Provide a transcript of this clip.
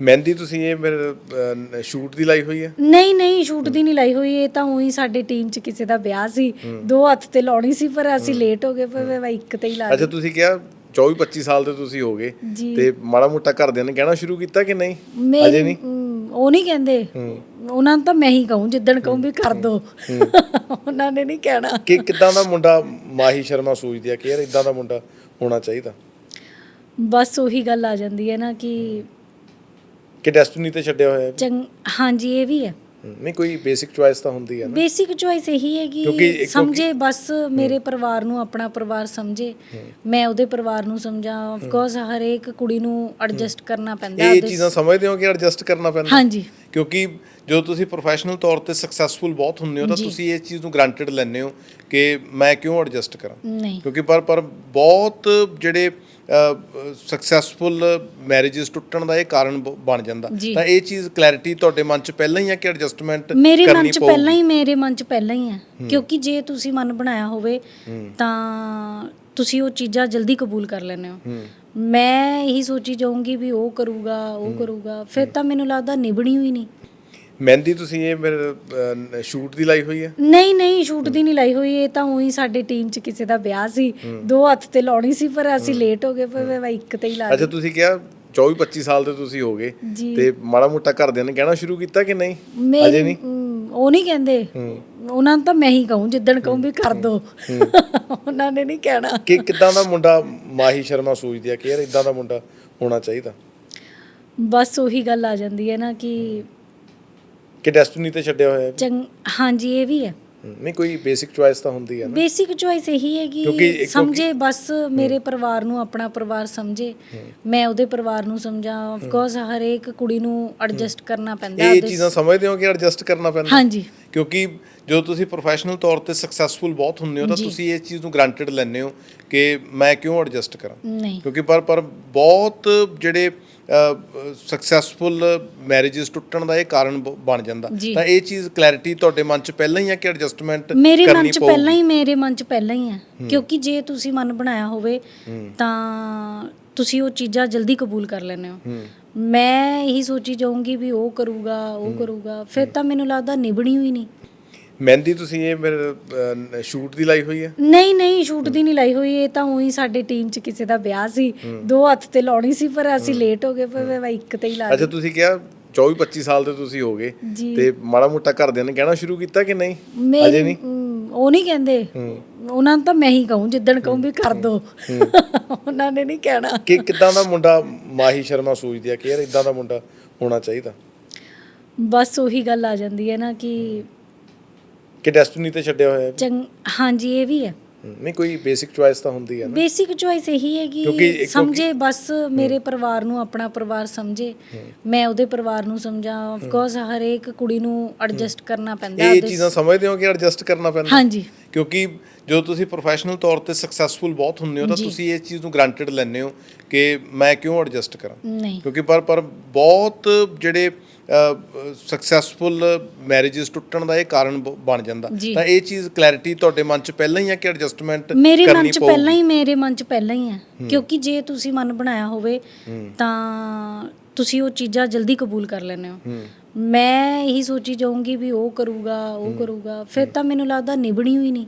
ਮਹਿੰਦੀ ਤੁਸੀਂ ਇਹ ਮੇਰੇ ਸ਼ੂਟ ਦੀ ਲਾਈ ਹੋਈ ਹੈ? ਨਹੀਂ ਨਹੀਂ ਸ਼ੂਟ ਦੀ ਨਹੀਂ ਲਾਈ ਹੋਈ। ਇਹ ਤਾਂ ਉਹੀ ਸਾਡੇ ਟੀਮ 'ਚ ਕਿਸੇ ਦਾ ਵਿਆਹ ਸੀ। ਦੋ ਹੱਥ ਤੇ ਲਾਉਣੀ ਸੀ ਪਰ ਅਸੀਂ ਲੇਟ ਹੋ ਗਏ ਫਿਰ ਮੈਂ ਇੱਕ ਤੇ ਹੀ ਲਾ ਅੱਛਾ ਤੁਸੀਂ ਕਿਹਾ 24 25 ਸਾਲ ਦੇ ਤੁਸੀਂ ਹੋ ਗਏ। ਤੇ ਮਾੜਾ ਮੋਟਾ ਘਰਦਿਆਂ ਨੇ ਕਹਿਣਾ ਸ਼ੁਰੂ ਕੀਤਾ ਕਿ ਨਹੀਂ? ਅਜੇ ਨਹੀਂ? ਉਹ ਨਹੀਂ ਕਹਿੰਦੇ। ਉਹਨਾਂ ਨੂੰ ਤਾਂ ਮੈਂ ਹੀ ਕਹੂੰ ਜਿੱਦਣ ਕਹੂੰ ਵੀ ਕਰ ਦੋ। ਉਹਨਾਂ ਨੇ ਨਹੀਂ ਕਹਿਣਾ। ਕਿ ਕਿਦਾਂ ਦਾ ਮੁੰਡਾ ਮਾਹੀ ਸ਼ਰਮਾ ਸੋਚਦੀ ਆ ਕਿ ਯਾਰ ਇਦਾਂ ਦਾ ਮੁੰਡਾ ਹੋਣਾ ਚਾਹੀਦਾ? ਬਸ ਉਹੀ ਗੱਲ ਆ ਜਾਂਦੀ ਹੈ ਨਾ ਕਿ ਕਿ ਡੈਸਟੀਨੀ ਤੇ ਛੱਡਿਆ ਹੋਇਆ ਹੈ। ਚੰਗ ਹਾਂਜੀ ਇਹ ਵੀ ਹੈ। ਹਮ, ਨਹੀਂ ਕੋਈ ਬੇਸਿਕ ਚੁਆਇਸ ਤਾਂ ਹੁੰਦੀ ਹੈ ਨਾ। ਬੇਸਿਕ ਚੋਇਸ ਇਹੀ ਹੈ ਕਿਉਂਕਿ ਕਿ ਇੱਕ- ਸਮਝੇ ਬਸ ਮੇਰੇ ਪਰਿਵਾਰ ਨੂੰ ਆਪਣਾ ਪਰਿਵਾਰ ਸਮਝੇ। ਮੈਂ ਉਹਦੇ ਪਰਿਵਾਰ ਨੂੰ ਸਮਝਾਂ। ਆਫ ਕੋਰਸ ਹਰੇਕ ਕੁੜੀ ਨੂੰ ਐਡਜਸਟ ਕਰਨਾ ਪੈਂਦਾ ਇਹ ਚੀਜ਼ਾਂ ਸਮਝਦੇ ਹੋ ਕਿ ਐਡਜਸਟ ਕਰਨਾ ਪੈਂਦਾ? ਹਾਂਜੀ। ਕਿਉਂਕਿ ਜਦੋਂ ਤੁਸੀਂ ਪ੍ਰੋਫੈਸ਼ਨਲ ਤੌਰ ਤੇ ਸਕਸੈਸਫੁਲ ਬਹੁਤ ਹੁੰਦੇ ਹੋ ਤਾਂ ਜੀ। ਤੁਸੀਂ ਇਸ ਚੀਜ਼ ਨੂੰ ਗ੍ਰਾਂਟਡ ਲੈਂਦੇ ਹੋ ਕਿ ਮੈਂ ਕਿਉਂ ਐਡਜਸਟ ਕਰਾਂ? ਨਹੀਂ। ਕਿਉਂਕਿ ਪਰ ਪਰ ਬਹੁਤ ਜਿਹੜੇ ਸਕਸੈਸਫੁਲ ਮੈਰਿਜਸ ਟੁੱਟਣ ਦਾ ਇਹ ਕਾਰਨ ਬਣ ਜਾਂਦਾ। ਤਾਂ ਇਹ ਚੀਜ਼ ਕਲੈਰਿਟੀ ਤੁਹਾਡੇ ਮਨ 'ਚ ਪਹਿਲਾਂ ਹੀ ਆ ਕਿ ਐਡਜਸਟਮੈਂਟ ਮੇਰੇ ਮਨ ਕਰਨੀ ਚ ਪਹਿਲਾਂ ਹੀ ਮੇਰੇ ਮਨ ਚ ਪਹਿਲਾਂ ਹੀ ਹੈ। ਕਿਉਂਕਿ ਜੇ ਤੁਸੀਂ ਮਨ ਬਣਾਇਆ ਹੋਵੇ ਤਾਂ ਤੁਸੀਂ ਉਹ ਚੀਜ਼ਾਂ ਜਲਦੀ ਕਬੂਲ ਕਰ ਲੈਂਦੇ ਹੋ। ਹੂੰ। ਮੈਂ ਇਹੀ ਸੋਚੀ ਜਾਊਂਗੀ ਵੀ ਉਹ ਕਰੂਗਾ ਉਹ ਕਰੂਗਾ। ਫਿਰ ਤਾਂ ਮੈਨੂੰ ਲੱਗਦਾ ਨਿਭਣੀ ਹੋਈ ਨਹੀਂ। ਮਹਿੰਦੀ ਤੁਸੀਂ ਇਹ ਮੇਰੇ ਸ਼ੂਟ ਦੀ ਲਾਈ ਹੋਈ ਹੈ? ਨਹੀਂ ਨਹੀਂ ਸ਼ੂਟ ਦੀ ਨਹੀਂ ਲਾਈ ਹੋਈ। ਇਹ ਤਾਂ ਉਹੀ ਸਾਡੇ ਟੀਮ 'ਚ ਕਿਸੇ ਦਾ ਵਿਆਹ ਸੀ। ਦੋ ਹੱਥ ਤੇ ਲਾਉਣੀ ਸੀ ਪਰ ਅਸੀਂ ਲੇਟ ਹੋ ਗਏ ਫਿਰ ਮੈਂ ਇੱਕ ਤੇ ਹੀ ਲਾ ਅੱਛਾ ਤੁਸੀਂ ਕਿਹਾ 24 25 ਸਾਲ ਦੇ ਤੁਸੀਂ ਹੋ ਗਏ। ਤੇ ਮਾੜਾ ਮੋਟਾ ਘਰਦਿਆਂ ਨੇ ਕਹਿਣਾ ਸ਼ੁਰੂ ਕੀਤਾ ਕਿ ਨਹੀਂ? ਅਜੇ ਨਹੀਂ? ਉਹ ਨਹੀਂ ਕਹਿੰਦੇ। ਉਹਨਾਂ ਨੂੰ ਤਾਂ ਮੈਂ ਹੀ ਕਹੂੰ ਜਿੱਦਣ ਕਹੂੰ ਵੀ ਕਰ ਦੋ। ਉਹਨਾਂ ਨੇ ਨਹੀਂ ਕਹਿਣਾ। ਕਿ ਕਿਦਾਂ ਦਾ ਮੁੰਡਾ ਮਾਹੀ ਸ਼ਰਮਾ ਸੋਚਦੀ ਆ ਕਿ ਯਾਰ ਇਦਾਂ ਦਾ ਮੁੰਡਾ ਹੋਣਾ ਚਾਹੀਦਾ? ਬਸ ਉਹੀ ਗੱਲ ਆ ਜਾਂਦੀ ਹੈ ਨਾ ਕਿ ਕਿ ਡੈਸਟੀਨੀ ਤੇ ਛੱਡਿਆ ਹੋਇਆ ਹੈ ਚੰਗ ਹਾਂਜੀ ਇਹ ਵੀ ਹੈ। ਹਮ, ਨਹੀਂ ਕੋਈ ਬੇਸਿਕ ਚੁਆਇਸ ਤਾਂ ਹੁੰਦੀ ਹੈ ਨਾ। ਬੇਸਿਕ ਚੋਇਸ ਇਹੀ ਹੈ ਕਿਉਂਕਿ ਕਿ ਇੱਕ- ਸਮਝੇ ਬਸ ਮੇਰੇ ਪਰਿਵਾਰ ਨੂੰ ਆਪਣਾ ਪਰਿਵਾਰ ਸਮਝੇ। ਮੈਂ ਉਹਦੇ ਪਰਿਵਾਰ ਨੂੰ ਸਮਝਾਂ। ਆਫ ਕੋਰਸ ਹਰੇਕ ਕੁੜੀ ਨੂੰ ਐਡਜਸਟ ਕਰਨਾ ਪੈਂਦਾ ਇਹ ਚੀਜ਼ਾਂ ਸਮਝਦੇ ਹੋ ਕਿ ਐਡਜਸਟ ਕਰਨਾ ਪੈਂਦਾ? ਹਾਂਜੀ। ਕਿਉਂਕਿ ਜਦੋਂ ਤੁਸੀਂ ਪ੍ਰੋਫੈਸ਼ਨਲ ਤੌਰ ਤੇ ਸਕਸੈਸਫੁਲ ਬਹੁਤ ਹੁੰਦੇ ਹੋ ਤਾਂ। ਤੁਸੀਂ ਇਸ ਚੀਜ਼ ਨੂੰ ਗ੍ਰਾਂਟਡ ਲੈਂਦੇ ਹੋ ਕਿ ਮੈਂ ਕਿਉਂ ਐਡਜਸਟ ਕਰਾਂ? ਕਿਉਂਕਿ ਪਰ ਪਰ ਬਹੁਤ ਜਿਹੜੇ ਸਕਸੈਸਫੁਲ ਮੈਰਿਜਸ ਟੁੱਟਣ ਦਾ ਇਹ ਕਾਰਨ ਬਣ ਜਾਂਦਾ। ਤਾਂ ਇਹ ਚੀਜ਼ ਕਲੈਰਿਟੀ ਤੁਹਾਡੇ ਮਨ 'ਚ ਪਹਿਲਾਂ ਹੀ ਆ ਕਿ ਐਡਜਸਟਮੈਂਟ ਮੇਰੇ ਮਨ ਕਰਨੀ ਚ ਪਹਿਲਾਂ ਹੀ ਮੇਰੇ ਮਨ ਚ ਪਹਿਲਾਂ ਹੀ ਹੈ। ਕਿਉਂਕਿ ਜੇ ਤੁਸੀਂ ਮਨ ਬਣਾਇਆ ਹੋਵੇ ਤਾਂ ਤੁਸੀਂ ਉਹ ਚੀਜ਼ਾਂ ਜਲਦੀ ਕਬੂਲ ਕਰ ਲੈਂਦੇ ਹੋ। ਮੈਂ ਇਹੀ ਸੋਚੀ ਜਾਊਂਗੀ ਵੀ ਉਹ ਕਰੂਗਾ ਉਹ ਕਰੂਗਾ ਫਿਰ ਤਾਂ ਮੈਨੂੰ ਲੱਗਦਾ ਨਿਭਣੀ ਹੋਈ ਨਹੀਂ। ਮਹਿੰਦੀ ਤੁਸੀਂ ਇਹ ਮੇਰੇ ਸ਼ੂਟ ਦੀ ਲਾਈ ਹੋਈ ਹੈ? ਨਹੀਂ ਨਹੀਂ ਸ਼ੂਟ ਦੀ ਨਹੀਂ ਲਾਈ ਹੋਈ ਇਹ ਤਾਂ ਉਹੀ ਸਾਡੇ ਟੀਮ 'ਚ ਕਿਸੇ ਦਾ ਵਿਆਹ ਸੀ। ਦੋ ਹੱਥ ਤੇ ਲਾਉਣੀ ਸੀ ਪਰ ਅਸੀਂ ਲੇਟ ਹੋ ਗਏ ਫਿਰ ਮੈਂ ਇੱਕ ਤੇ ਹੀ ਲਾ ਅੱਛਾ ਤੁਸੀਂ ਕਿਹਾ 24 25 ਸਾਲ ਦੇ ਤੁਸੀਂ ਹੋ ਗਏ। ਤੇ ਮਾੜਾ ਮੋਟਾ ਘਰਦਿਆਂ ਨੇ ਕਹਿਣਾ ਸ਼ੁਰੂ ਕੀਤਾ ਕਿ ਨਹੀਂ? ਅਜੇ ਨਹੀਂ? ਉਹ ਨਹੀਂ ਕਹਿੰਦੇ। ਉਹਨਾਂ ਨੂੰ ਤਾਂ ਮੈਂ ਹੀ ਕਹੂੰ ਜਿੱਦਣ ਕਹੂੰ ਵੀ ਕਰ ਦੋ। ਉਹਨਾਂ ਨੇ ਨਹੀਂ ਕਹਿਣਾ। ਕਿ ਕਿਦਾਂ ਦਾ ਮੁੰਡਾ ਮਾਹੀ ਸ਼ਰਮਾ ਸੋਚਦੀ ਆ ਕਿ ਯਾਰ ਇਦਾਂ ਦਾ ਮੁੰਡਾ ਹੋਣਾ ਚਾਹੀਦਾ? ਬਸ ਉਹੀ ਗੱਲ ਆ ਜਾਂਦੀ ਹੈ ਨਾ ਕਿ ਕਿ ਡੈਸਟੀਨੀ ਤੇ ਛੱਡਿਆ ਹੋਇਆ ਹੈ? ਚੰਗ ਹਾਂਜੀ ਇਹ ਵੀ ਹੈ। ਨਹੀਂ ਕੋਈ ਬੇਸਿਕ ਚੁਆਇਸ ਤਾਂ ਹੁੰਦੀ ਹੈ ਨਾ? ਬੇਸਿਕ ਚੋਇਸ ਇਹੀ ਹੈ ਕਿਉਂਕਿ ਸਮਝੇ ਬਸ ਮੇਰੇ ਪਰਿਵਾਰ ਨੂੰ ਆਪਣਾ ਪਰਿਵਾਰ ਸਮਝੇ। ਮੈਂ ਉਹਦੇ ਪਰਿਵਾਰ ਨੂੰ ਸਮਝਾਂ। ਆਫ ਕੋਰਸ ਹਰੇਕ ਕੁੜੀ ਨੂੰ ਐਡਜਸਟ ਕਰਨਾ ਪੈਂਦਾ ਇਹ ਚੀਜ਼ਾਂ ਸਮਝਦੇ ਹੋ ਕਿ ਐਡਜਸਟ ਕਰਨਾ ਪੈਂਦਾ? ਹਾਂਜੀ। ਕਿਉਂਕਿ ਜਦੋਂ ਤੁਸੀਂ ਪ੍ਰੋਫੈਸ਼ਨਲ ਤੌਰ ਤੇ ਸਕਸੈਸਫੁਲ ਬਹੁਤ ਹੁੰਦੇ ਹੋ ਤਾਂ। ਤੁਸੀਂ ਇਸ ਚੀਜ਼ ਨੂੰ ਗ੍ਰਾਂਟਡ ਲੈਂਦੇ ਹੋ ਕਿ ਮੈਂ ਕਿਉਂ ਐਡਜਸਟ ਕਰਾਂ? ਕਿਉਂਕਿ ਪਰ ਪਰ ਬਹੁਤ ਜਿਹੜੇ ਸਕਸੈਸਫੁਲ ਮੈਰਿਜਸ ਟੁੱਟਣ ਦਾ ਇਹ ਕਾਰਨ ਬਣ ਜਾਂਦਾ। ਤਾਂ ਇਹ ਚੀਜ਼ ਕਲੈਰਿਟੀ ਤੁਹਾਡੇ ਮਨ 'ਚ ਪਹਿਲਾਂ ਹੀ ਆ ਕਿ ਐਡਜਸਟਮੈਂਟ ਮੇਰੇ ਮਨ ਕਰਨੀ ਚ ਪਹਿਲਾਂ ਹੀ ਮੇਰੇ ਮਨ ਚ ਪਹਿਲਾਂ ਹੀ ਹੈ। ਕਿਉਂਕਿ ਜੇ ਤੁਸੀਂ ਮਨ ਬਣਾਇਆ ਹੋਵੇ ਤਾਂ ਤੁਸੀਂ ਉਹ ਚੀਜ਼ਾਂ ਜਲਦੀ ਕਬੂਲ ਕਰ ਲੈਂਦੇ ਹੋ। ਹੂੰ। ਮੈਂ ਇਹੀ ਸੋਚੀ ਜਾਊਂਗੀ ਵੀ ਉਹ ਕਰੂਗਾ ਉਹ ਕਰੂਗਾ। ਫਿਰ ਤਾਂ ਮੈਨੂੰ ਲੱਗਦਾ ਨਿਭਣੀ ਹੋਈ ਨਹੀਂ।